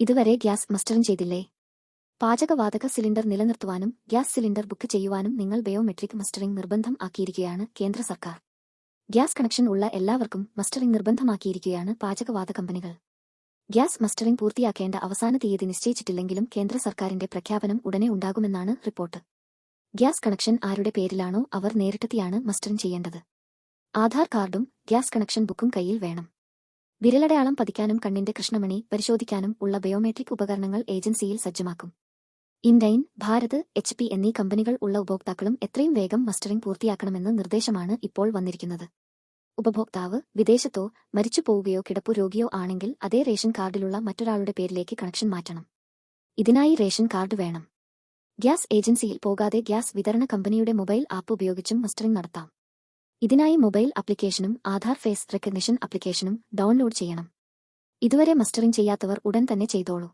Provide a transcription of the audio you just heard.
ഇതുവരെ gas mustering ചെയ്തില്ലേ? പാചകവാതക സിലിണ്ടർ നിലനിർത്തുവാനും ഗ്യാസ് സിലിണ്ടർ ബുക്ക് ചെയ്യുവാനും നിങ്ങൾ ബയോമെട്രിക് മസ്റ്ററിംഗ് നിർബന്ധം ആക്കിയിരിക്കുകയാണ് കേന്ദ്ര സർക്കാർ. ഗ്യാസ് കണക്ഷൻ ഉള്ള എല്ലാവർക്കും മസ്റ്ററിംഗ് നിർബന്ധമാക്കിയിരിക്കുകയാണ് പാചകവാത കമ്പനികൾ. ഗ്യാസ് മസ്റ്ററിംഗ് പൂർത്തിയാക്കേണ്ട അവസാന തീയതി നിശ്ചയിച്ചിട്ടില്ലെങ്കിലും കേന്ദ്ര സർക്കാരിന്റെ പ്രഖ്യാപനം ഉടനെ ഉണ്ടാകുമെന്നാണ് റിപ്പോർട്ട്. ഗ്യാസ് കണക്ഷൻ ആരുടെ പേരിലാണോ അവർ നേരിട്ടെത്തിയാണ് മസ്റ്ററിംഗ് ചെയ്യേണ്ടത്. ആധാർ കാർഡും ഗ്യാസ് കണക്ഷൻ ബുക്കും കയ്യിൽ വേണം. വിരലടയാളം പതിക്കാനും കണ്ണിന്റെ കൃഷ്ണമണി പരിശോധിക്കാനും ഉള്ള ബയോമെട്രിക് ഉപകരണങ്ങൾ ഏജൻസിയിൽ സജ്ജമാക്കും. ഇൻഡൈൻ ഭാരത് എച്ച് പി എന്നീ കമ്പനികൾ ഉള്ള ഉപഭോക്താക്കളും എത്രയും വേഗം മസ്റ്ററിംഗ് പൂർത്തിയാക്കണമെന്ന നിർദ്ദേശമാണ് ഇപ്പോൾ വന്നിരിക്കുന്നത്. ഉപഭോക്താവ് വിദേശത്തോ മരിച്ചു പോവുകയോ കിടപ്പു രോഗിയോ ആണെങ്കിൽ അതേ റേഷൻ കാർഡിലുള്ള മറ്റൊരാളുടെ പേരിലേക്ക് കണക്ഷൻ മാറ്റണം. ഇതിനായി റേഷൻ കാർഡ് വേണം. ഗ്യാസ് ഏജൻസിയിൽ പോകാതെ ഗ്യാസ് വിതരണ കമ്പനിയുടെ മൊബൈൽ ആപ്പ് ഉപയോഗിച്ചും മസ്റ്ററിംഗ് നടത്താം. ഇതിനായി മൊബൈൽ ആപ്ലിക്കേഷനും ആധാർ ഫേസ് റെക്കഗ്നിഷൻ ആപ്ലിക്കേഷനും ഡൗൺലോഡ് ചെയ്യണം. ഇതുവരെ മസ്റ്ററിംഗ് ചെയ്യാത്തവർ ഉടൻ തന്നെ ചെയ്തോളൂ.